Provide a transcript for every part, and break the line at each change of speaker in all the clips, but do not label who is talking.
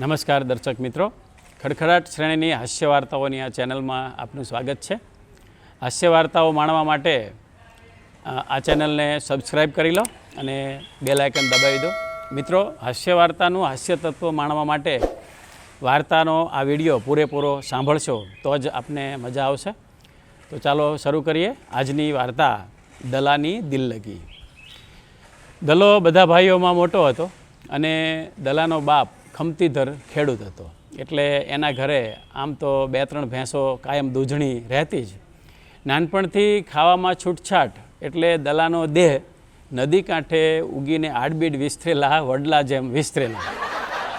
નમસ્કાર દર્શક મિત્રો. ખડખડાટ શ્રેણીની હાસ્ય વાર્તાઓની આ ચેનલમાં આપનું સ્વાગત છે. હાસ્ય વાર્તાઓ માણવા માટે આ ચેનલને સબસ્ક્રાઈબ કરી લો અને બેલ દબાવી દો. મિત્રો, હાસ્ય વાર્તાનું હાસ્ય તત્વ માણવા માટે વાર્તાનો આ વીડિયો પૂરેપૂરો સાંભળશો તો જ આપને મજા આવશે. તો ચાલો શરૂ કરીએ. આજની વાર્તા, દલાની દિલ્લગી દલો બધા ભાઈઓમાં મોટો હતો અને દલાનો બાપ ખમતીધર ખેડૂત હતો. એટલે એના ઘરે આમ તો બે ત્રણ ભેંસો કાયમ દૂધણી રહેતી જ. નાનપણથી ખાવામાં છૂટછાટ એટલે દલાનો દેહ નદી કાંઠે ઉગીને આડબીડ વિસ્તરેલા, વડલા જેમ વિસ્તરેલા.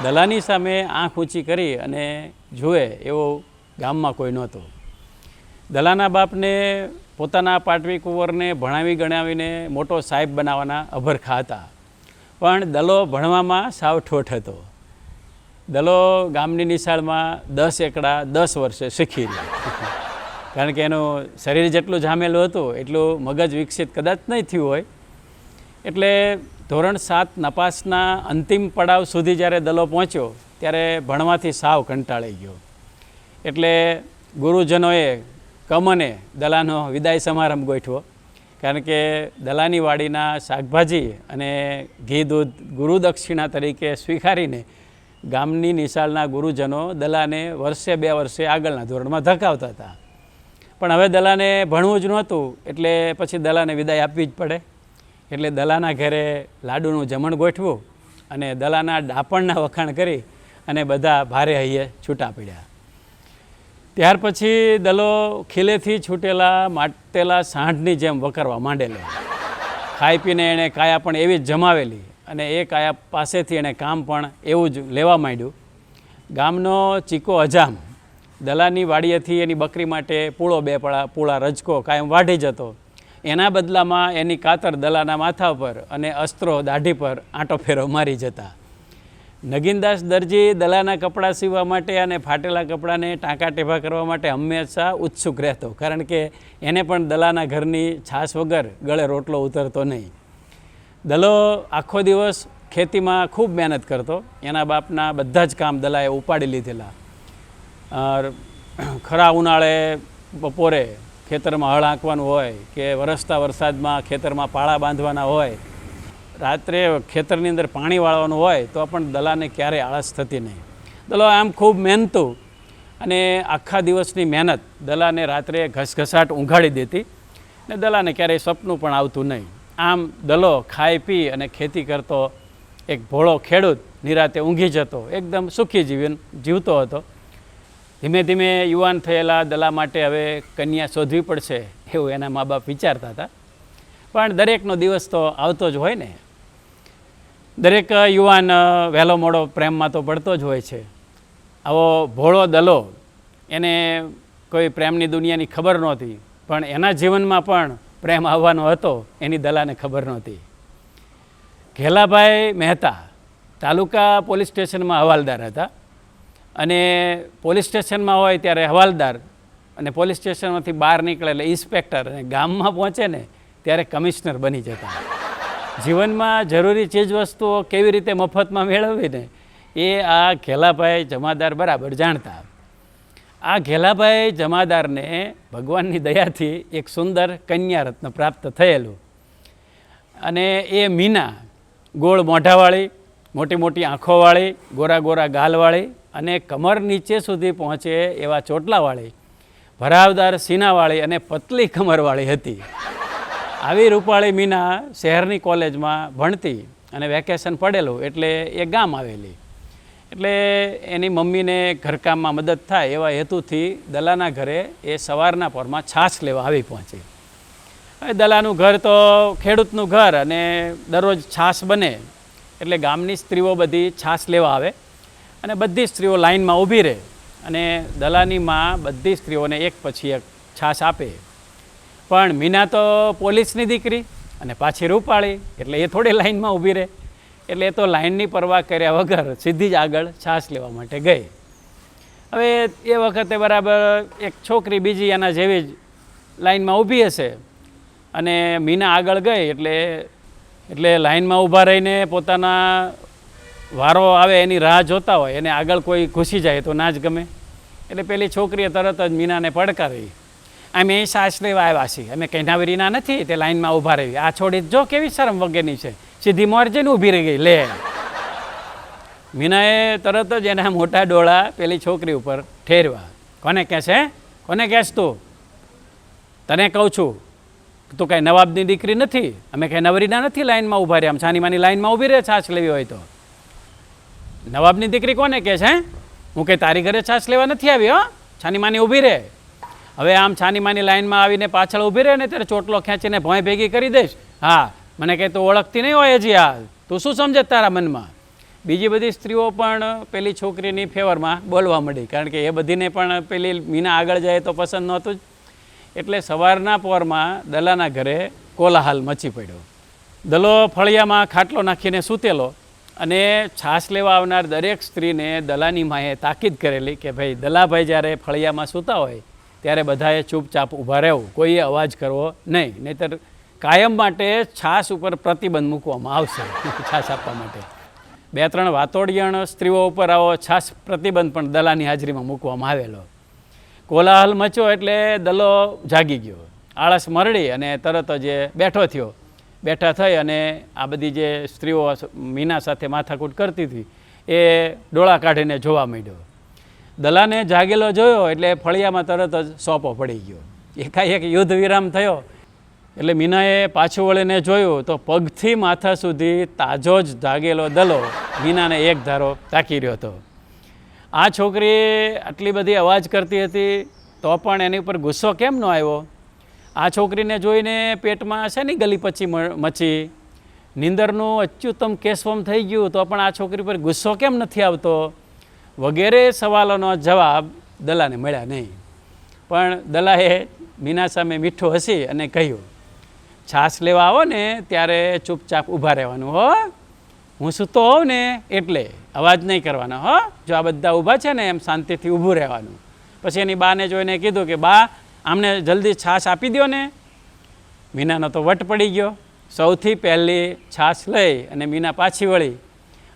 દલાની સામે આંખ ઊંચી કરી અને જુએ એવો ગામમાં કોઈ નહોતો. દલાના બાપને પોતાના પાટવી કુંવરને ભણાવી ગણાવીને મોટો સાહેબ બનાવવાના અભરખા હતા. પણ દલો ભણવામાં સાવ ઠોઠ હતો. દલો ગામની નિશાળમાં દસ એકડા દસ વર્ષે શીખી રહ્યો. કારણ કે એનું શરીર જેટલું જામેલું હતું, એટલું મગજ વિકસિત કદાચ નહીં થયું હોય. એટલે ધોરણ સાત નપાસના અંતિમ પડાવ સુધી જ્યારે દલો પહોંચ્યો, ત્યારે ભણવાથી સાવ કંટાળી ગયો. એટલે ગુરુજનોએ કમને દલાનો વિદાય સમારંભ ગોઠવો કારણ કે દલાની વાડીના શાકભાજી અને ઘી દૂધ ગુરુદક્ષિણા તરીકે સ્વીકારીને ગામની નિશાળના ગુરુજનો દલાને વર્ષે બે વર્ષે આગળના ધોરણમાં ધકાવતા હતા. પણ હવે દલાને ભણવું જ નહોતું, એટલે પછી દલાને વિદાય આપવી જ પડે. એટલે દલાના ઘરે લાડુનું જમણ ગોઠવું અને દલાના ડાપણના વખાણ કરી અને બધા ભારે હૈયે છૂટા પડ્યા. ત્યાર પછી દલો ખીલેથી છૂટેલા, માટેલા સાંઢની જેમ વકરવા માંડેલો. ખાઈ પીને એણે કાયા પણ એવી જ જમાવેલી. અને એ કાયા પાસેથી એણે કામ પણ એવું જ લેવા માંડ્યું. ગામનો ચીકો અજામ. દલાની વાડીએથી એની બકરી માટે પૂળો બે પળા, પૂળા રજકો કાયમ વાઢી જતો. એના બદલામાં એની કાતર દલાના માથા પર અને અસ્ત્રો દાઢી પર આંટો ફેરો મારી જતા. નગીનદાસ દરજી દલાના કપડાં સીવવા માટે અને ફાટેલા કપડાને ટાંકા ટેભા કરવા માટે હંમેશા ઉત્સુક રહેતો, કારણ કે એને પણ દલાના ઘરની છાશ વગર ગળે રોટલો ઉતરતો નહીં. દલો આખો દિવસ ખેતીમાં ખૂબ મહેનત કરતો. એના બાપના બધા જ કામ દલાએ ઉપાડી લીધેલા. ખરા ઉનાળે બપોરે ખેતરમાં હળ આંકવાનું હોય કે વરસતા વરસાદમાં ખેતરમાં પાળા બાંધવાના હોય, રાત્રે ખેતરની અંદર પાણી વાળવાનું હોય, તો પણ દલાને ક્યારેય આળસ થતી નહીં. દલો આમ ખૂબ મહેનતુ અને આખા દિવસની મહેનત દલાને રાત્રે ઘસઘસાટ ઊંઘાડી દેતી ને દલાને ક્યારેય સપનું પણ આવતું નહીં. આમ દલો, ખાઈ પી અને ખેતી કરતો એક ભોળો ખેડૂત નિરાતે ઊંઘી જતો, એકદમ સુખી જીવન જીવતો હતો. ધીમે ધીમે યુવાન થયેલા દલા માટે હવે કન્યા શોધવી પડશે એવું એના મા બાપ વિચારતા હતા. પણ દરેકનો દિવસ તો આવતો જ હોય ને. દરેક યુવાન વહેલો મોડો પ્રેમમાં તો પડતો જ હોય છે. આવો ભોળો દલો એને કોઈ પ્રેમની દુનિયાની ખબર નહોતી, પણ એના જીવનમાં પણ પ્રેમ આવવાનો હતો, એની દલાને ખબર નહોતી. ઘેલાભાઈ મહેતા તાલુકા પોલીસ સ્ટેશનમાં હવાલદાર હતા અને પોલીસ સ્ટેશનમાં હોય ત્યારે હવાલદાર અને પોલીસ સ્ટેશનમાંથી બહાર નીકળે એટલે ઇન્સ્પેક્ટર અને ગામમાં પહોંચે ને ત્યારે કમિશનર બની જતા. જીવનમાં જરૂરી ચીજવસ્તુઓ કેવી રીતે મફતમાં મેળવવી ને એ આ ઘેલાભાઈ જમાદાર બરાબર જાણતા. આ ઘેલાભાઈ જમાદારને ભગવાનની દયાથી એક સુંદર કન્યા રત્ન પ્રાપ્ત થયેલું. અને એ મીના, ગોળ મોઢાવાળી, મોટી મોટી આંખોવાળી, ગોરા ગોરા ગાલવાળી અને કમર નીચે સુધી પહોંચે એવા ચોટલાવાળી, ભરાવદાર સીનાવાળી અને પતલી કમરવાળી હતી. આવી રૂપાળી મીના શહેરની કોલેજમાં ભણતી અને વેકેશન પડેલું એટલે એ ગામ આવેલી. એટલે એની મમ્મીને ઘરકામમાં મદદ થાય એવા હેતુથી દલાના ઘરે એ સવારના પરમાં છાશ લેવા આવી પહોંચી. દલાનું ઘર તો ખેડૂતનું ઘર અને દરરોજ છાશ બને, એટલે ગામની સ્ત્રીઓ બધી છાશ લેવા આવે અને બધી સ્ત્રીઓ લાઈનમાં ઊભી રહે અને દલાની માં બધી સ્ત્રીઓને એક પછી એક છાશ આપે. પણ મીના તો પોલીસની દીકરી અને પાછી રૂપાળી, એટલે એ થોડી લાઇનમાં ઊભી રહે. એટલે એ તો લાઇનની પરવા કર્યા વગર સીધી જ આગળ છાશ લેવા માટે ગઈ. હવે એ વખતે બરાબર એક છોકરી બીજી એના જેવી જ લાઈનમાં ઊભી હશે અને મીના આગળ ગઈ એટલે એટલે લાઇનમાં ઊભા રહીને પોતાના વારો આવે એની રાહ જોતા હોય, એને આગળ કોઈ ઘૂસી જાય તો ના જ ગમે. એટલે પેલી છોકરીએ તરત જ મીનાને પડકારી. અમે એ સાસ લેવા આવ્યા છીએ, અમે કૈનાવરીના નથી તે લાઇનમાં ઊભા રહી આ છોડી જો, કેવી શરમ વગેરેની છે? સીધી મોર ઊભી રહી ગઈ, લે. મીનાએ તરત જ એના મોટા ડોળા પેલી છોકરી ઉપર ઠેરવા. કોને કહે છે કોને કહેશ તું? તને કહું છું, તું કાંઈ નવાબની દીકરી નથી? અમે કાંઈ નવરીના નથી લાઈનમાં ઊભા રહ્યા? આમ છાનીમાની લાઈનમાં ઊભી રહે છાશ લેવી હોય તો. નવાબની દીકરી કોને કહે છે હું કંઈ તારી ઘરે છાશ લેવા નથી આવી, હો? છાનીમાની ઊભી રહે. હવે આમ છાનીમાની લાઈનમાં આવીને પાછળ ઊભી રહે ને ત્યારે ચોટલો ખેંચીને ભોંય ભેગી કરી દઈશ. હા મને કહે તું ઓળખતી નહીં હોય હજી આ તું શું સમજે તારા મનમાં? બીજી બધી સ્ત્રીઓ પણ પેલી છોકરીની ફેવરમાં બોલવા મળી કારણ કે એ બધીને પણ પેલી મીના આગળ જાય તો પસંદ નહોતું જ. એટલે સવારના પોરમાં દલાના ઘરે કોલાહાલ મચી પડ્યો. દલો ફળિયામાં ખાટલો નાખીને સૂતેલો અને છાશ લેવા આવનાર દરેક સ્ત્રીને દલાની માએ તાકીદ કરેલી કે ભાઈ, દલાભાઈ જ્યારે ફળિયામાં સૂતા હોય, ત્યારે બધાએ ચૂપચાપ ઊભા રહેવું. કોઈએ અવાજ કરવો નહીં, નહીતર કાયમ માટે છાશ ઉપર પ્રતિબંધ મૂકવામાં આવશે. છાશ આપવા માટે. બે, ત્રણ વાતોડિયણ સ્ત્રીઓ ઉપર આવો છાશ પ્રતિબંધ પણ દલાની હાજરીમાં મૂકવામાં આવેલો. કોલાહલ મચ્યો એટલે દલો જાગી ગયો. આળસ મરડી અને તરત જ બેઠો થયો. બેઠા થઈ અને આ બધી જે સ્ત્રીઓ મીના સાથે માથાકૂટ કરતી હતી, એ ડોળા કાઢીને જોવા માંડ્યો. દલાને જાગેલો જોયો એટલે ફળિયામાં તરત જ સોંપો પડી ગયો. એકાએક યુદ્ધ વિરામ થયો. એટલે મીનાએ પાછું વળીને જોયું તો પગથી માથા સુધી તાજો જ જાગેલો દલો મીનાને એક ધારો તાકી રહ્યો હતો. આ છોકરી આટલી બધી અવાજ કરતી હતી તો પણ એની ઉપર ગુસ્સો કેમ ન આવ્યો? આ છોકરીને જોઈને પેટમાં છે ને ગલી પછી મચી? નિંદરનું અચ્યુતમ કેશવમ થઈ ગયું તો પણ આ છોકરી પર ગુસ્સો કેમ નથી આવતો? વગેરે સવાલોનો જવાબ દલાને મળ્યા નહીં. પણ દલાએ મીના સામે મીઠું હસી અને કહ્યું છાશ લેવા આવો ને, ત્યારે ચૂપચાપ ઊભા રહેવાનું, હો. હું સૂતો હોઉં ને, એટલે અવાજ નહીં કરવાનો, હો. જો આ બધા ઊભા છે ને, એમ શાંતિથી ઊભું રહેવાનું. પછી એની બાને જોઈને કીધું કે, બા, આમને જલ્દી છાશ આપી દો ને. મીનાનો તો વટ પડી ગયો. સૌથી પહેલી છાશ લઈ અને મીના પાછી વળી.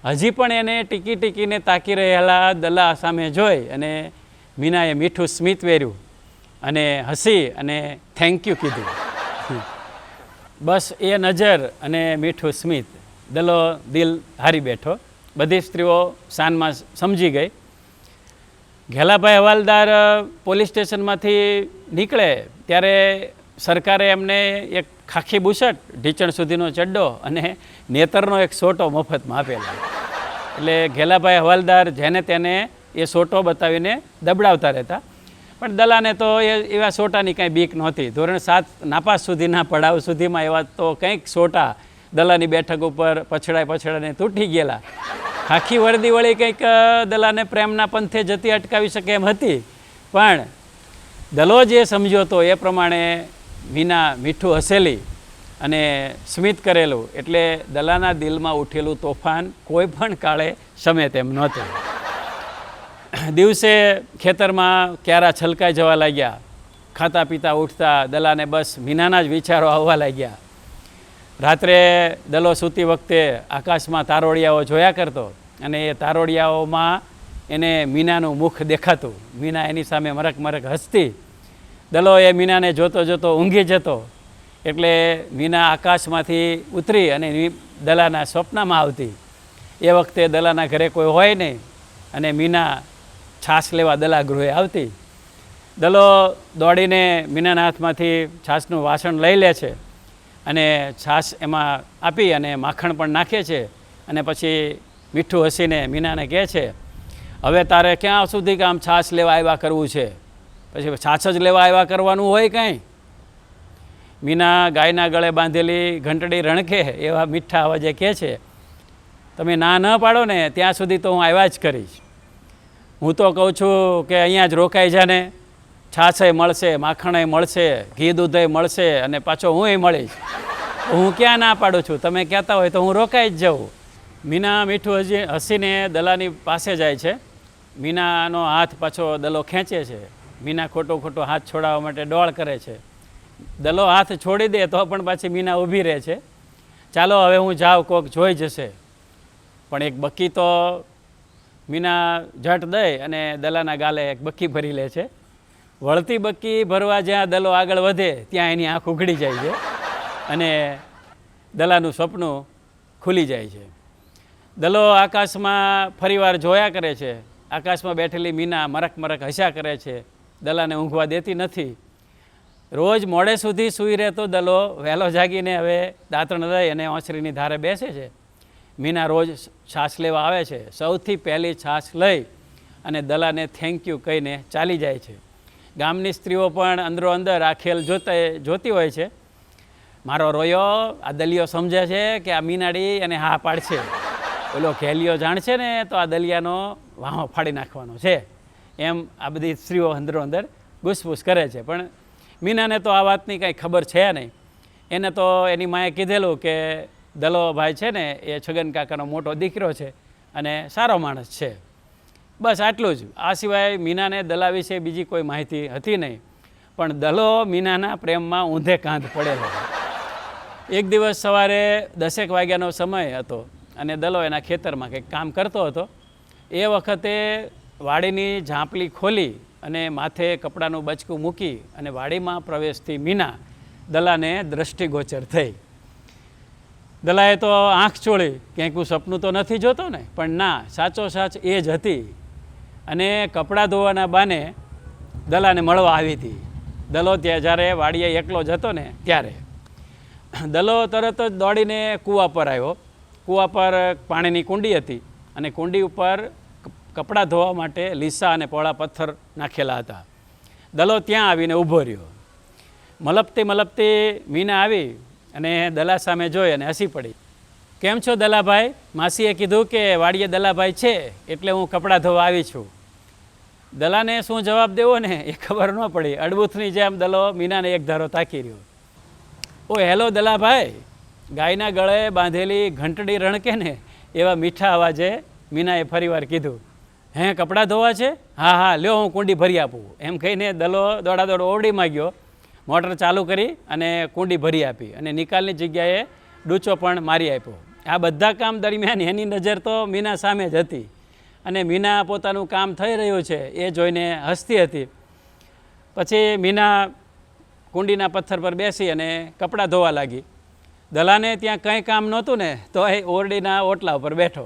હજી પણ એને ટીકી ટીકીને તાકી રહેલા દલા સામે જોઈ અને મીનાએ મીઠું સ્મિત વેર્યું અને હસી અને થેન્ક યુ કીધું. બસ એ નજર અને મીઠું સ્મિત. દલો દિલ હારી બેઠો. બધી સ્ત્રીઓ શાનમાં સમજી ગઈ. ઘેલાભાઈ હવાલદાર પોલીસ સ્ટેશનમાંથી નીકળે ત્યારે સરકારે એમને એક ખાખી બુશટ ઢીચણ સુધીનો ચડ્ડો અને નેતરનો એક સોટો મફતમાં આપેલો. એટલે ઘેલાભાઈ હવાલદાર જેને તેને એ સોટો બતાવીને દબડાવતા રહેતા. પણ દલાને તો એ એવા સોટાની કાંઈ બીક નહોતી. ધોરણ સાત નાપાસ સુધીના પડાવ સુધીમાં એવા તો કંઈક સોટા દલાની બેઠક ઉપર પછડાય પછડાને તૂટી ગયેલા. આખી વર્દી વળી કંઈક દલાને પ્રેમના પંથે જતી અટકાવી શકે એમ હતી. પણ દલો જે સમજ્યો હતો એ પ્રમાણે મીના મીઠું હસેલી અને સ્મિત કરેલું. એટલે દલાના દિલમાં ઉઠેલું તોફાન કોઈ પણ કાળે શમે તેમ નહોતું. દિવસે ખેતરમાં ક્યારા છલકાઈ જવા લાગ્યા, ખાતા પીતા ઉઠતા, દલાને બસ મીનાના જ વિચારો આવવા લાગ્યા. રાત્રે દલો સૂતી વખતે આકાશમાં તારોડિયાઓ જોયા કરતો અને એ તારોડિયાઓમાં એને મીનાનું મુખ દેખાતું. મીના એની સામે મરક મરક હસતી. દલો એ મીનાને જોતો જોતો ઊંઘી જતો. એટલે મીના આકાશમાંથી ઉતરી અને દલાના સ્વપ્નમાં આવતી. એ વખતે દલાના ઘરે કોઈ હોય નહીં અને મીના છાશ લેવા દલા ગૃહે આવતી. દલો દોડીને મીનાના હાથમાંથી છાશનું વાસણ લઈ લે છે અને છાશ એમાં આપી અને માખણ પણ નાખે છે અને પછી મીઠું હસીને મીનાને કહે છે, હવે તારે ક્યાં સુધી કામ છાશ લેવા આવ્યા કરવું છે? પછી છાશ જ લેવા આવ્યા કરવાનું હોય કાંઈ? મીના ગાયના ગળે બાંધેલી ઘંટડી રણકે એવા મીઠા અવાજે કહે છે, તમે ના ન પાડો ને, ત્યાં સુધી તો હું આવ્યા જ કરીશ. હું તો કહું છું કે અહીંયા જ રોકાઈ જાને. છાશે મળશે માખણે મળશે, ઘી દૂધે મળશે અને પાછો હું એ મળીશ. હું ક્યાં ના પાડું છું? તમે કહેતા હોય તો હું રોકાઈ જ જાઉં. મીના મીઠું હજી હસીને દલાની પાસે જાય છે. મીનાનો હાથ પાછો દલો ખેંચે છે. મીના ખોટો ખોટો હાથ છોડાવવા માટે ડોળ કરે છે. દલો હાથ છોડી દે તો પણ પાછી મીના ઊભી રહે છે. ચાલો, હવે હું જાઉં, કોક જોઈ જશે. પણ એક બકી તો મીના ઝટ દઈ અને દલાના ગાલે એક બક્કી ભરી લે છે. વળતી બક્કી ભરવા જ્યાં દલો આગળ વધે, ત્યાં એની આંખ ઉઘડી જાય છે અને દલાનું સપનું ખુલી જાય છે. દલો આકાશમાં ફરીવાર જોયા કરે છે. આકાશમાં બેઠેલી મીના મરક મરક હસ્યા કરે છે. દલાને ઊંઘવા દેતી નથી. રોજ મોડે સુધી સૂઈ રહેતો દલો વહેલો જાગીને હવે દાંતણ લઈ અને ઓસરીની ધારે બેસે છે. મીના રોજ છાશ લેવા આવે છે. સૌથી પહેલી છાશ લઈ અને દલાને થેન્ક યુ કહીને ચાલી જાય છે. ગામની સ્ત્રીઓ પણ અંદરો અંદર આ ખેલ જોતા જોતી હોય છે. મારો રોયો, આ દલિયો સમજે છે કે આ મીનાડી એને હા પાડશે. ઓલો ખેલિયો જાણશે ને તો આ દલિયાનો વાહો ફાડી નાખવાનો છે. એમ આ બધી સ્ત્રીઓ અંદરો અંદર ઘૂસપૂસ કરે છે. પણ મીનાને તો આ વાતની કાંઈ ખબર છે નહીં. એને તો એની માએ કીધેલું કે દલો ભાઈ છે ને, એ છગન કાકાનો મોટો દીકરો છે અને સારો માણસ છે. બસ આટલું જ. આ સિવાય મીનાને દલા વિશે બીજી કોઈ માહિતી હતી નહીં. પણ દલો મીનાના પ્રેમમાં ઊંધે કાંધ પડેલો. એક દિવસ સવારે દસેક વાગ્યાનો સમય હતો અને દલો એના ખેતરમાં કંઈક કામ કરતો હતો. એ વખતે વાડીની ઝાંપલી ખોલી અને માથે કપડાનું બચકું મૂકી અને વાડીમાં પ્રવેશથી મીના દલાને દ્રષ્ટિગોચર થઈ. દલાએ તો આંખ ચોળી ક્યાંક હું સપનું તો નથી જોતો ને, પણ ના સાચો સાચ એ જ હતી. અને કપડાં ધોવાના બાને દલાને મળવા આવી હતી. દલો ત્યાં જ્યારે વાડીએ એકલો જ હતો ને, ત્યારે. દલો તરત જ દોડીને કૂવા પર આવ્યો. કૂવા પર પાણીની કુંડી હતી અને કુંડી ઉપર કપડાં ધોવા માટે લીસા અને પોળા પથ્થર નાખેલા હતા. દલો ત્યાં આવીને ઊભો રહ્યો. મલપતી મલપતી મીના આવી અને દલા સામે જોઈ અને હસી પડી. કેમ છો દલાભાઈ? માસીએ કીધું કે વાડીએ દલાભાઈ છે, એટલે હું કપડાં ધોવા આવી છું. દલાને શું જવાબ દેવો ને, એ ખબર ન પડી. અડબૂથની જેમ દલો મીનાને એક ધારો તાકી રહ્યો. ઓ, હેલો દલાભાઈ. ગાયના ગળે બાંધેલી ઘંટડી રણકે ને, એવા મીઠા અવાજે મીનાએ ફરીવાર કીધું. હે, કપડાં ધોવા છે? હા હા, લ્યો, હું કુંડી ભરી આપું. એમ કહીને દલો દોડા દોડ ઓરડીમાં ગયો મોટર ચાલુ કરી અને કુંડી ભરી આપી અને નિકાલની જગ્યાએ ડૂચો પણ મારી આપ્યો. આ બધા કામ દરમિયાન એની નજર તો મીના સામે જ હતી અને મીના પોતાનું કામ થઈ રહ્યું છે એ જોઈને હસતી હતી. પછી મીના કુંડીના પથ્થર પર બેસી અને કપડાં ધોવા લાગી. દલાને ત્યાં કંઈ કામ નહોતું ને તો એ ઓરડીના ઓટલા ઉપર બેઠો.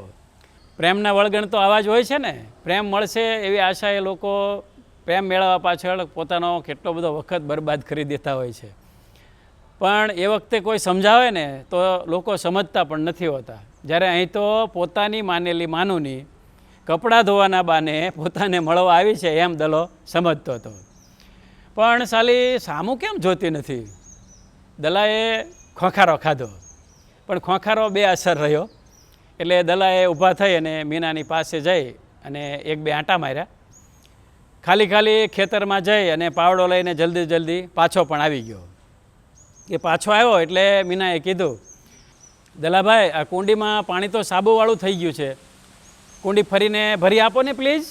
પ્રેમના વળગણ તો આવા જ હોય છે ને. પ્રેમ મળશે એવી આશાએ લોકો પ્રેમ મેળવવા પાછળ પોતાનો કેટલો બધો વખત બરબાદ કરી દેતા હોય છે. પણ એ વખતે કોઈ સમજાવે ને, તો લોકો સમજતા પણ નથી હોતા. જ્યારે અહીં તો પોતાની માનેલી માનુની કપડાં ધોવાના બાને પોતાને મળવા આવી છે એમ દલો સમજતો હતો. પણ સાલી સામું કેમ જોતી નથી? દલાએ ખોખારો ખાધો. પણ ખોખારો બે અસર રહ્યો. એટલે દલાએ ઊભા થઈ અને મીનાની પાસે જઈ અને એક બે આંટા માર્યા. ખાલી ખાલી ખેતરમાં જઈ અને પાવડો લઈને જલ્દી જલ્દી પાછો પણ આવી ગયો. એ પાછો આવ્યો એટલે મીનાએ કીધું, દલાભાઈ, આ કુંડીમાં પાણી તો સાબુવાળું થઈ ગયું છે. કુંડી ફરીને ભરી આપો ને પ્લીઝ.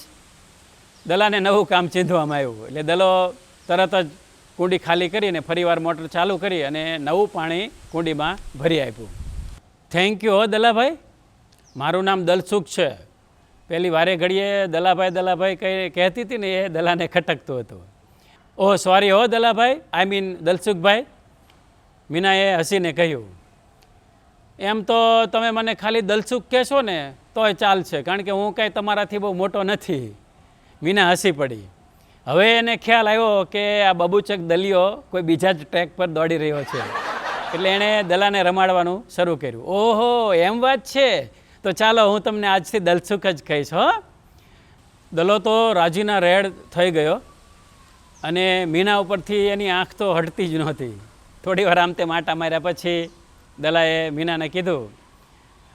દલાને નવું કામ ચીંધવામાં આવ્યું. એટલે દલો તરત જ કુંડી ખાલી કરીને ફરીવાર મોટર ચાલુ કરી અને નવું પાણી કુંડીમાં ભરી આપ્યું. થેન્ક યુ હો દલાભાઈ. મારું નામ દલસુખ છે. પહેલી વારે ઘડીએ દલાભાઈ દલાભાઈ કહી કહેતી હતી ને એ દલાને ખટકતો હતો. ઓહ સોરી હો દલાભાઈ આઈ મીન દલસુખભાઈ. મીનાએ હસીને કહ્યું, એમ તો તમે મને ખાલી દલસુખ કહેશો ને, તોય ચાલશે, કારણ કે હું કાંઈ તમારાથી બહુ મોટો નથી. મીના હસી પડી. હવે એને ખ્યાલ આવ્યો કે આ બબુચક દલિયો કોઈ બીજા જ ટ્રેક પર દોડી રહ્યો છે. એટલે એણે દલાને રમાડવાનું શરૂ કર્યું. ઓહો, એમ વાત છે? તો ચાલો હું તમને આજથી દલસુખ જ કહીશ, હો. દલો તો રાજીના રેડ થઈ ગયો અને મીના ઉપરથી એની આંખ તો હટતી જ નહોતી. થોડી વાર આમ તે માટા માર્યા પછી દલાએ મીનાને કીધું,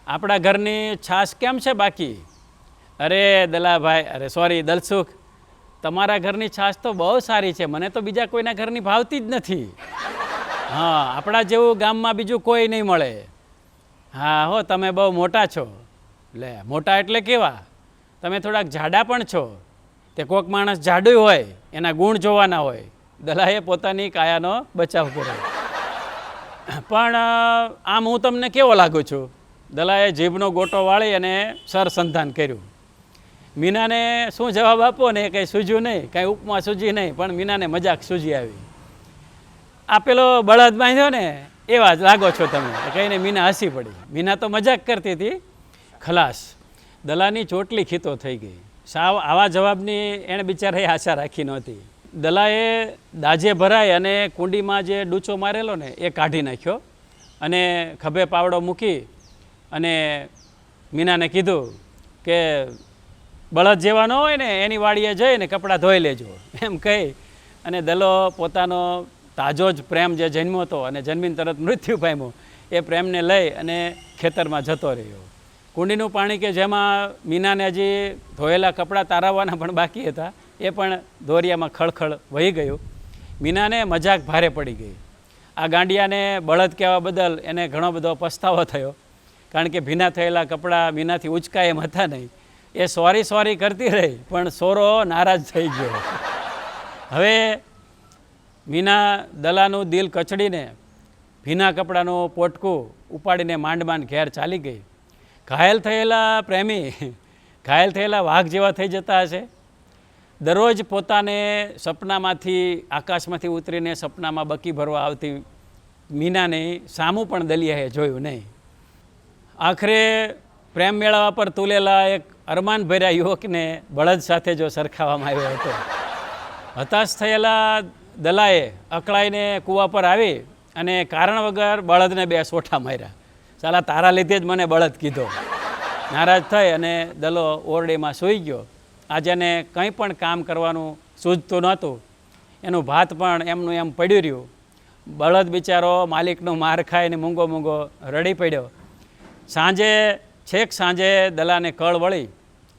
આપણા ઘરની છાશ કેમ છે બાકી? અરે દલાભાઈ, અરે સોરી દલસુખ, તમારા ઘરની છાશ તો બહુ સારી છે, મને તો બીજા કોઈના ઘરની ભાવતી જ નથી. હા, આપણા જેવું ગામમાં બીજું કોઈ નહીં મળે. હા, હો, તમે બહુ મોટા છો. લે, મોટા એટલે કેવા? તમે થોડાક જાડા પણ છો. તે કોક માણસ જાડું હોય, એના ગુણ જોવાના હોય. દલાએ પોતાની કાયાનો બચાવ કર્યો. પણ આમ હું તમને કેવો લાગુ છું? દલાએ જીભનો ગોટો વાળી અને સરસંધાન કર્યું. મીનાને શું જવાબ આપો ને? કંઈ સૂઝ્યું નહીં, કાંઈ ઉપમા સૂજી નહીં, પણ મીનાને મજાક સૂજી આવી. આ પેલો બળદ બાંધ્યો ને એવા જ લાગો છો તમે. કહીને મીના હસી પડી. મીના તો મજાક કરતી હતી. ખલાસ. દલાની ચોટલી ખીતો થઈ ગઈ. સાવ આવા જવાબની એણે બિચારાએ આશા રાખી નહોતી. દલાએ દાજે ભરાય અને કુંડીમાં જે ડૂચો મારેલો ને એ કાઢી નાખ્યો અને ખભે પાવડો મૂકી અને મીનાને કીધું કે બળદ જેવા ન હોય ને એની વાડીએ જઈને કપડાં ધોઈ લેજો. એમ કહી અને દલો પોતાનો તાજો જ પ્રેમ જે જન્મ્યો હતો અને જન્મીને તરત મૃત્યુ પામ્યું, એ પ્રેમને લઈ અને ખેતરમાં જતો રહ્યો. કુંડીનું પાણી કે જેમાં મીનાને હજી ધોયેલા કપડાં તારાવવાના પણ બાકી હતા, એ પણ દોરિયામાં ખળખળ વહી ગયું. મીનાને મજાક ભારે પડી ગઈ. આ ગાંડિયાને બળદ કહેવા બદલ એને ઘણો બધો પસ્તાવો થયો, કારણ કે ભીના થયેલા કપડાં મીનાથી ઉચકાય એમ હતા નહીં. એ સોરી સોરી કરતી રહી, પણ સોરો નારાજ થઈ ગયો. હવે મીના દલાનું દિલ કચડીને, ભીના કપડાનું પોટકું ઉપાડીને માંડ ઘેર ચાલી ગઈ. ઘાયલ થયેલા પ્રેમી, ઘાયલ થયેલા વાઘ જેવા થઈ જતા હશે. દરરોજ પોતાને સપનામાંથી, આકાશમાંથી ઉતરીને સપનામાં બકી ભરવા આવતી મીનાને સામું પણ દલિયાએ જોયું નહીં. આખરે પ્રેમ મેળાવા પર તુલેલા એક અરમાન ભર્યા યુવકને બળદ સાથે જો સરખાવવામાં આવ્યો હતો. હતાશ થયેલા દલાએ અકળાઈને કૂવા પર આવી અને કારણ વગર બળદને બે સોઠા માર્યા. ચાલા તારા લીધે જ મને બળદ કીધો. નારાજ થઈ અને દલો ઓરડીમાં સૂઈ ગયો. આજે એને કંઈ પણ કામ કરવાનું સૂઝતું નહોતું. એનું ભાત પણ એમનું એમ પડ્યું રહ્યું. બળદ બિચારો માલિકનો માર ખાઈને મૂંગો મૂંગો રડી પડ્યો. સાંજે, છેક સાંજે દલાને કળ વળી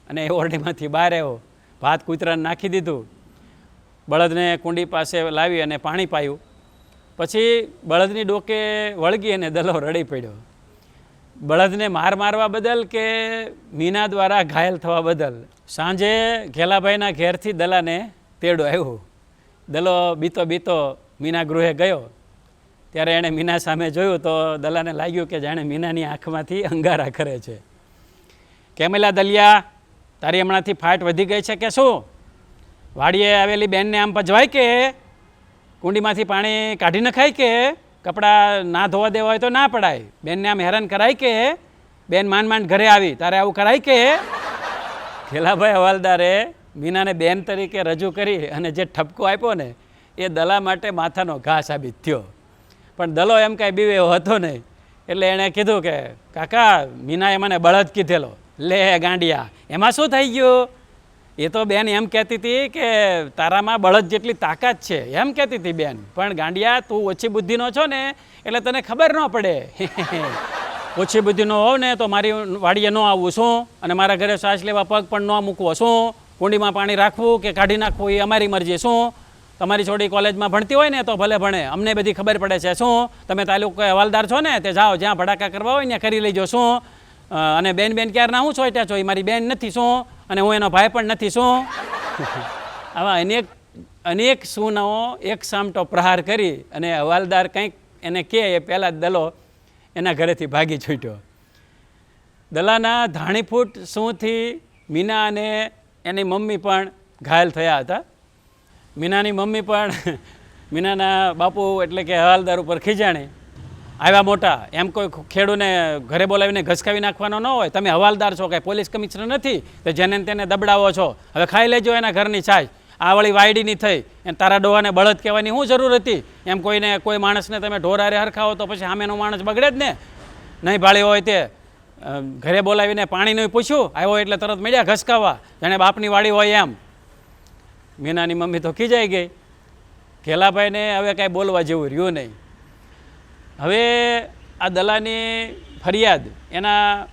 અને એ ઓરડીમાંથી બહાર આવ્યો. ભાત કૂતરાને નાખી દીધું. બળદને કુંડી પાસે લાવી અને પાણી પાયું. પછી બળદની ડોકે વળગી અને દલો રડી પડ્યો. બળદને માર મારવા બદલ કે મીના દ્વારા ઘાયલ થવા બદલ? સાંજે ઘેલાભાઈના ઘેરથી દલાને તેડો આવ્યો. દલો બીતો બીતો મીના ગૃહે ગયો. ત્યારે એણે મીના સામે જોયું તો દલાને લાગ્યું કે જાણે મીનાની આંખમાંથી અંગારા કરે છે. કેમેલા દલિયા, તારી હમણાંથી ફાટ વધી ગઈ છે કે શું? વાડીએ આવેલી બેનને આમ પજવાય કે, કુંડીમાંથી પાણી કાઢી નખાય કે, કપડાં ના ધોવા દેવા હોય તો ના પડાય. બેનને આમ હેરાન કરાય કે, બેન માંડ માંડ ઘરે આવી, તારે આવું કરાય કે? ખેલાભાઈ હવાલદારે મીનાને બેન તરીકે રજૂ કરી અને જે ઠપકો આપ્યો ને, એ દલા માટે માથાનો ઘા સાબિત થયો. પણ દલો એમ કાંઈ બીવે હતો નહીં. એટલે એણે કીધું કે, કાકા, મીનાએ મને બળદ કીધેલો. લે ગાંડિયા, એમાં શું થઈ ગયું? એ તો બેન એમ કહેતી હતી કે તારામાં બળદ જેટલી તાકાત છે, એમ કહેતી હતી બેન. પણ ગાંડિયા, તું ઓછી બુદ્ધિનો છો ને, એટલે તને ખબર ન પડે. ઓછી બુદ્ધિનો હોવ ને, તો મારી વાડીએ ન આવવું શું? અને મારા ઘરે શ્વાસ લેવા પગ પણ ન મૂકવો શું? કુંડીમાં પાણી રાખવું કે કાઢી નાખવું એ અમારી મરજી શું? તમારી છોડી કોલેજમાં ભણતી હોય ને, તો ભલે ભણે. અમને બધી ખબર પડે છે શું? તમે તાલુકો હવાલદાર છો ને, તે જાઓ, જ્યાં ભડાકા કરવા હોય ને, કરી લેજો શું? અને બેન બેન ક્યારના હું છો ત્યાં છો? એ મારી બેન નથી શું? અને હું એનો ભાઈ પણ નથી, શું? આવા અનેક અનેક સૂનાઓ એક સામટો પ્રહાર કરી અને હવાલદાર કંઈક એને કહે, એ પહેલાં દલો એના ઘરેથી ભાગી છૂટ્યો. દલાના ધાણીફૂટ શુંથી મીના અને એની મમ્મી પણ ઘાયલ થયા હતા. મીનાની મમ્મી પણ, મીનાના બાપુ એટલે કે હવાલદાર ઉપર ખીજાણી. આવ્યા મોટા. એમ કોઈ ખેડૂને ઘરે બોલાવીને ઘસકાવી નાખવાનો ન હોય. તમે હવાલદાર છો, કાંઈ પોલીસ કમિશનર નથી, તો જેને તેને દબડાવો છો. હવે ખાઈ લેજો એના ઘરની છાય આ વળી વાયડીની થઈ. એને તારા ડોહાને બળદ કહેવાની શું જરૂર હતી. એમ કોઈને, કોઈ માણસને તમે ઢોરારે હરખાવો તો પછી સામેનો માણસ બગડે જ ને. નહીં ભાળી હોય તે. ઘરે બોલાવીને પાણીનું પૂછ્યું. આવ્યો એટલે તરત મળ્યા ઘસકાવા જાણે બાપની વાડી હોય એમ. મીનાની મમ્મી તો ખીજાઈ ગઈ. ઘેલાભાઈને હવે કાંઈ બોલવા જેવું રહ્યું નહીં. હવે આ દલાની ફરિયાદ એના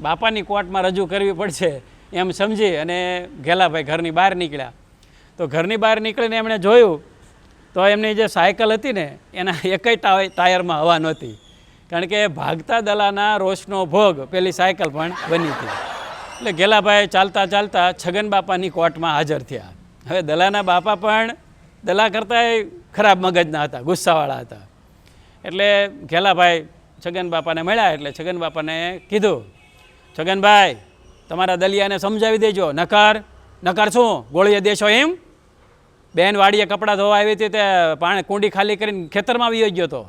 બાપાની કોર્ટમાં રજૂ કરવી પડશે એમ સમજી અને ઘેલાભાઈ ઘરની બહાર નીકળ્યા. તો ઘરની બહાર નીકળીને એમણે જોયું તો એમની જે સાયકલ હતી ને, એના એકય ટાયરમાં હવા નહોતી. કારણ કે ભાગતા દલાના રોષનો ભોગ પેલી સાયકલ પણ બની હતી. એટલે ઘેલાભાઈ ચાલતા ચાલતા છગન બાપાની કોર્ટમાં હાજર થયા. હવે દલાના બાપા પણ દલા કરતાંય ખરાબ મગજના હતા, ગુસ્સાવાળા હતા. એટલે ઘેલાભાઈ છગન બાપાને મળ્યા એટલે છગન બાપાને કીધું છગનભાઈ તમારા દલિયાને સમજાવી દેજો. નકાર નકાર શું? ગોળીએ દેશો એમ? બેન વાડીએ કપડાં ધોવા આવી હતી તે પાણી કુંડી ખાલી કરીને ખેતરમાં આવી ગયો હતો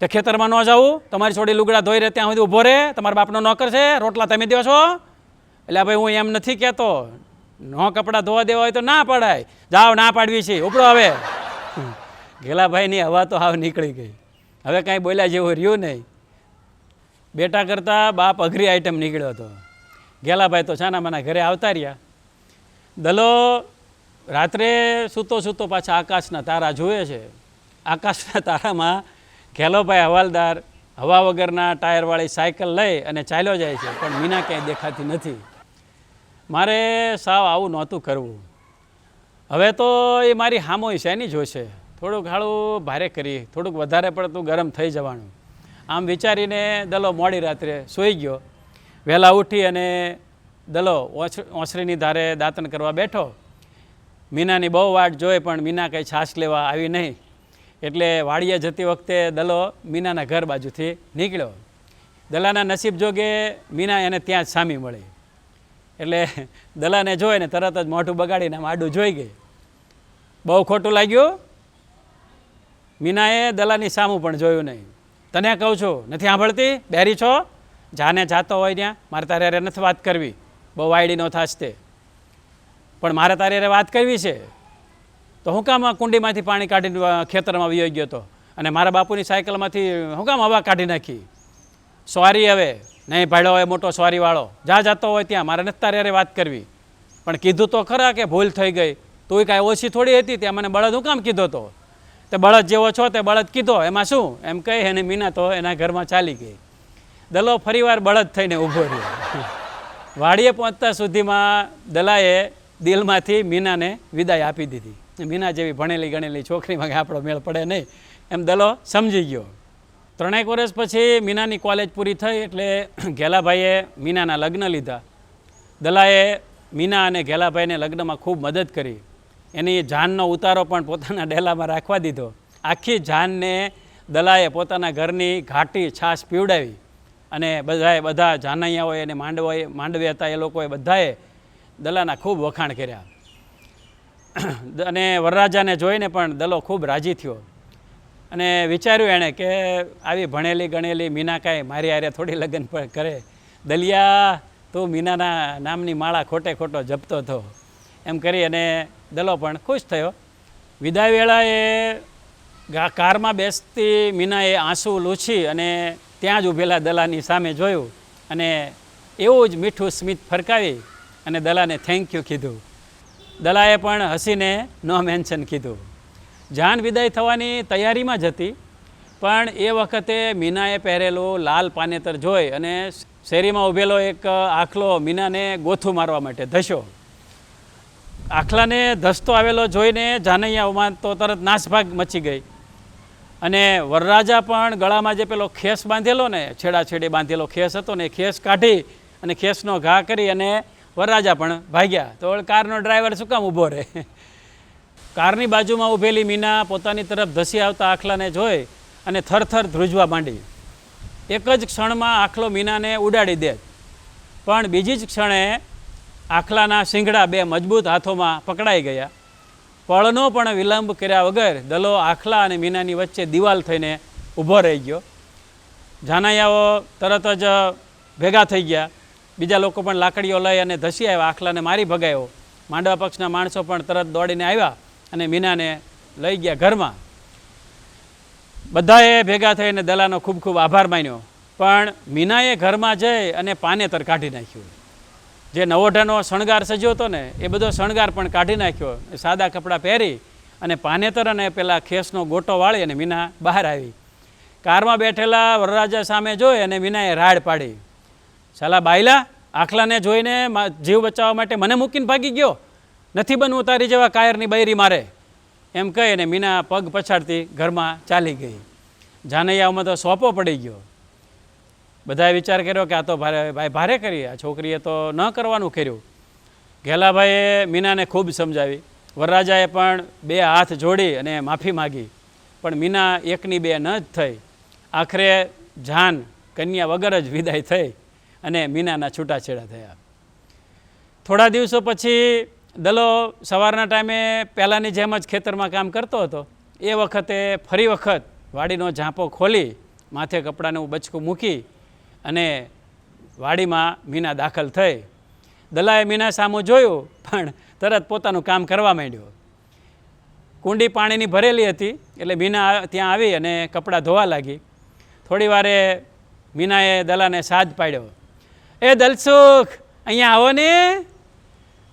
તે ખેતરમાં ન જાવું તમારી છોડી લુગડા ધોઈ રહે, ત્યાં સુધી ઊભો રહે. તમારા બાપનો નોકર છે, રોટલા તમે દો છો? એટલે ભાઈ હું એમ નથી કહેતો. ન કપડાં ધોવા દેવા હોય તો ના પડાય. જાઓ, ના પાડવી છે. ઉપડો હવે. ઘેલાભાઈની હવા તો હાવ નીકળી ગઈ. હવે કાંઈ બોલ્યા જેવું રહ્યું નહીં. બેટા કરતાં બાપ અઘરી આઈટમ નીકળ્યો હતો. ગેલાભાઈ તો છાના માના ઘરે આવતા રહ્યા. દલો રાત્રે સૂતો સૂતો પાછા આકાશના તારા જુએ છે. આકાશના તારામાં ઘેલોભાઈ હવાલદાર હવા વગરના ટાયરવાળી સાયકલ લઈ અને ચાલ્યો જાય છે, પણ મીના ક્યાંય દેખાતી નથી. મારે સાવ આવું નહોતું કરવું. હવે તો એ મારી હામોઈ એની જોશે? થોડુંક હાળું ભારે કરી, થોડુંક વધારે પડતું ગરમ થઈ જવાનું. આમ વિચારીને દલો મોડી રાત્રે સૂઈ ગયો. વહેલા ઉઠી અને દલો ઓસરીની ધારે દાંતણ કરવા બેઠો. મીનાની બહુ વાટ જોઈ પણ મીના કંઈ છાશ લેવા આવી નહીં. એટલે વાડીએ જતી વખતે દલો મીનાના ઘર બાજુથી નીકળ્યો. દલાના નસીબ જોગે મીના એને ત્યાં જ સામી મળી. એટલે દલાને જોઈને તરત જ મોઢું બગાડીને આમ આડું જોઈ ગઈ. બહુ ખોટું લાગ્યું? મીનાએ દલાની સામું પણ જોયું નહીં. તને કહું છું, નથી સાંભળતી? બેરી છો? જાને જાતો હોય ત્યાં મારે તારે અરે નથી વાત કરવી. બહુ વાયડી ન થાશ તે. પણ મારે તારી અરે વાત કરવી છે. તો હું કામ કુંડીમાંથી પાણી કાઢીને ખેતરમાં વયો ગયો હતો અને મારા બાપુની સાયકલમાંથી હું કામ હવા કાઢી નાખી? સોરી હવે. નહીં ભાડ્યો હોય મોટો સોરીવાળો. જા જતો હોય ત્યાં, મારે નથી તારી અરે વાત કરવી. પણ કીધું તો ખરા કે ભૂલ થઈ ગઈ. તું કાંઈ ઓછી થોડી હતી ત્યાં, મને બળદ હું કામ કીધો તો? તે બળદ જેવો છો તે બળદ કીધો, એમાં શું? એમ કહી અને મીના તો એના ઘરમાં ચાલી ગઈ. દલો ફરીવાર બળદ થઈને ઊભો રહ્યો. વાડીએ પહોંચતા સુધીમાં દલાએ દિલમાંથી મીનાને વિદાય આપી દીધી. મીના જેવી ભણેલી ગણેલી છોકરીમાં આપણો મેળ પડે નહીં. એમ દલો સમજી ગયો. ત્રણેક વર્ષ પછી મીનાની કોલેજ પૂરી થઈ એટલે ઘેલાભાઈએ મીનાના લગ્ન લીધા. દલાએ મીના અને ઘેલાભાઈને લગ્નમાં ખૂબ મદદ કરી. એની જાનનો ઉતારો પણ પોતાના ડેલામાં રાખવા દીધો. આખી જાનને દલાએ પોતાના ઘરની ઘાટી છાશ પીવડાવી અને બધાએ બધા જાનૈયાઓએ અને માંડવાએ માંડવે હતા એ લોકોએ બધાએ દલાના ખૂબ વખાણ કર્યા. અને વરરાજાને જોઈને પણ દલો ખૂબ રાજી થયો. અને વિચાર્યું એણે કે આવી ભણેલી ગણેલી મીના કાંઈ મારી આરે થોડી લગ્ન પણ કરે. દલિયા, તું મીનાના નામની માળા ખોટે ખોટો જપતો હતો એમ કરી અને દલો પણ ખુશ થયો. વિદાય વેળાએ કારમાં બેસતી મીનાએ આંસુ લૂછી અને ત્યાં જ ઊભેલા દલાની સામે જોયું અને એવું જ મીઠું સ્મિત ફરકાવી અને દલાને થેન્ક યુ કીધું. દલાએ પણ હસીને નો મેન્શન કીધું. જાન વિદાય થવાની તૈયારીમાં જ હતી, પણ એ વખતે મીનાએ પહેરેલું લાલ પાનેતર જોઈ અને શેરીમાં ઊભેલો એક આખલો મીનાને ગોથું મારવા માટે ધસ્યો. આખલાને ધસતો આવેલો જોઈને જાનૈયાઓમાં તો તરત નાસભાગ મચી ગઈ. અને વરરાજા પણ ગળામાં જે પેલો ખેસ બાંધેલો ને, છેડાછેડી બાંધેલો ખેસ હતો ને ખેસ કાઢી અને ખેસનો ઘા કરી અને વરરાજા પણ ભાગ્યા. તો કારનો ડ્રાઈવર શું કામ ઊભો રહે? કારની બાજુમાં ઊભેલી મીના પોતાની તરફ ધસી આવતા આખલાને જોઈ અને થરથર ધ્રુજવા માંડી. એક જ ક્ષણમાં આખલો મીનાને ઉડાડી દે. પણ બીજી જ ક્ષણે આખલાના શિંગડા બે મજબૂત હાથોમાં પકડાઈ ગયા. પળનો પણ વિલંબ કર્યા વગર દલો આખલા અને મીનાની વચ્ચે દિવાલ થઈને ઊભો રહી ગયો. જાનૈયાઓ તરત જ ભેગા થઈ ગયા. બીજા લોકો પણ લાકડીઓ લઈ અને ધસી આવ્યા. આખલાને મારી ભગાયો. માંડવા પક્ષના માણસો પણ તરત દોડીને આવ્યા અને મીનાને લઈ ગયા ઘરમાં. બધાએ ભેગા થઈને દલાનો ખૂબ ખૂબ આભાર માન્યો. પણ મીનાએ ઘરમાં જઈ અને પાનેતર કાઢી નાખ્યું. જે નવોઢાનો શણગાર સજ્યો હતો ને, એ બધો શણગાર પણ કાઢી નાખ્યો. સાદા કપડાં પહેરી અને પાનેતર અને પેલા ખેસનો ગોટો વાળી અને મીના બહાર આવી. કારમાં બેઠેલા વરરાજા સામે જોઈ અને મીનાએ રાડ પાડી. સાલા બાયલા, આખલાને જોઈને જીવ બચાવવા માટે મને મૂકીને ભાગી ગયો? નથી બનવું તારી જેવા કાયરની બૈરી મારે. એમ કહી અને મીના પગ પછાડતી ઘરમાં ચાલી ગઈ. જાનૈયાઓમાં તો સોંપો પડી ગયો. બધાએ વિચાર કર્યો કે આ તો ભારે ભાઈ ભારે કરી આ છોકરીએ તો ન કરવાનું કર્યું. ઘેલાભાઈએ મીનાને ખૂબ સમજાવી. વરરાજાએ પણ બે હાથ જોડી અને માફી માગી. પણ મીના એકની બે ન જ થઈ. આખરે જાન કન્યા વગર જ વિદાય થઈ અને મીનાના છૂટાછેડા થયા. થોડા દિવસો પછી દલો સવારના ટાઈમે પહેલાંની જેમ જ ખેતરમાં કામ કરતો હતો. એ વખતે ફરી વખત વાડીનો ઝાંપો ખોલી માથે કપડાનું બચકું મૂકી અને વાડીમાં મીના દાખલ થઈ. દલાએ મીના સામું જોયું, પણ તરત પોતાનું કામ કરવા માંડ્યો. કુંડી પાણીની ભરેલી હતી, એટલે મીના ત્યાં આવી અને કપડાં ધોવા લાગી. થોડી વારે મીનાએ દલાને સાજ પાડ્યો. એ દલસુખ, અહીંયા આવો ને.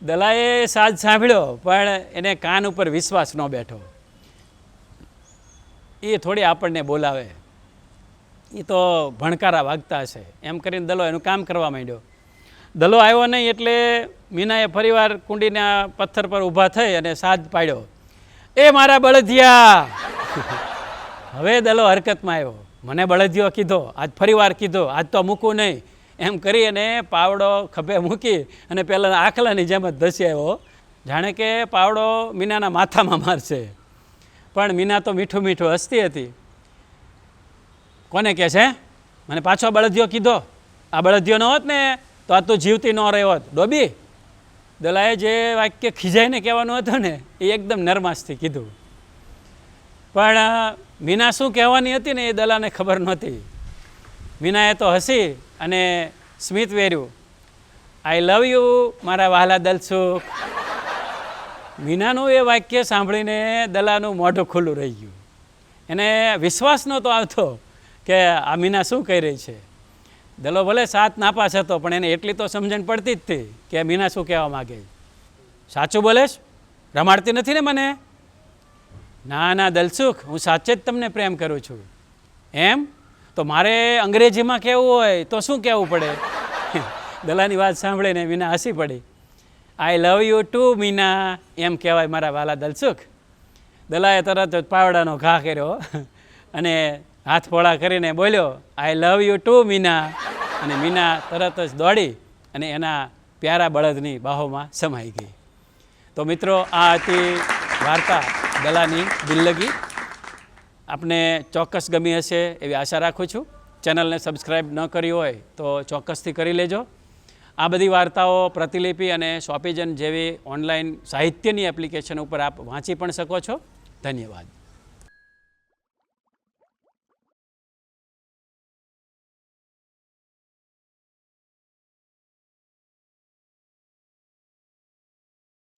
દલાએ સાજ સાંભળ્યો, પણ એને કાન ઉપર વિશ્વાસ ન બેઠો. એ થોડી આપણને બોલાવે. એ તો ભણકારા વાગતા હશે. એમ કરીને દલો એનું કામ કરવા માંડ્યો. દલો આવ્યો નહીં એટલે મીનાએ ફરીવાર કુંડીના પથ્થર પર ઊભા થઈ અને સાજ પાડ્યો. એ મારા બળદિયા! હવે દલો હરકતમાં આવ્યો. મને બળદિયો કીધો. આજ ફરીવાર કીધો. આજ તો મૂકું નહીં. એમ કરી અને પાવડો ખભે મૂકી અને પહેલાં આખલાની જેમ જ ધસી આવ્યો. જાણે કે પાવડો મીનાના માથામાં મારશે. પણ મીના તો મીઠું મીઠું હસતી હતી. કોને કહે છે? મને પાછો બળદિયો કીધો. આ બળદિયો ન હોત ને, તો આ તો જીવતી ન રહ્યો હોત. ડોબી, દલાએ જે વાક્ય ખીજાઈને કહેવાનું હતું ને, એ એકદમ નરમાશથી કીધું. પણ મીના શું કહેવાની હતી ને, એ દલાને ખબર નહોતી. મીનાએ તો હસી અને સ્મિત વેર્યું. આઈ લવ યુ મારા વહાલા દલસુખ. મીનાનું એ વાક્ય સાંભળીને દલાનું મોઢું ખુલ્લું રહી ગયું. એને વિશ્વાસ નહોતો આવતો. કે આ મીના શું કહી રહી છે? દલો ભલે સાત નાપાસ હતો, પણ એને એટલી તો સમજણ પડતી જ હતી કે મીના શું કહેવા માગે સાચું બોલેશ? રમાડતી નથી ને મને? ના ના, દલસુખ, હું સાચે જ તમને પ્રેમ કરું છું. એમ? તો મારે અંગ્રેજીમાં કહેવું હોય તો શું કહેવું પડે? દલાની વાત સાંભળીને મીના હસી પડી. I love you too Meena, એમ કહેવાય મારા વાલા દલસુખ. દલાએ તરત જ પાવડાનો ઘા કર્યો. અને હાથ પોળા કરીને બોલ્યો I love you too Meena. અને મીના તરત જ દોડી અને એના પ્યારા બળદની બાહોમાં સમાઈ ગઈ. તો મિત્રો, આ હતી વાર્તા ગલાની દિલ્લગી આપને ચોક્કસ ગમી હશે એવી આશા રાખું છું. ચેનલને સબસ્ક્રાઈબ ન કરી હોય તો ચોક્કસથી કરી લેજો. આ બધી વાર્તાઓ પ્રતિલિપિ અને શોપીજન જેવી ઓનલાઈન સાહિત્યની એપ્લિકેશન ઉપર આપ વાંચી પણ શકો છો. ધન્યવાદ.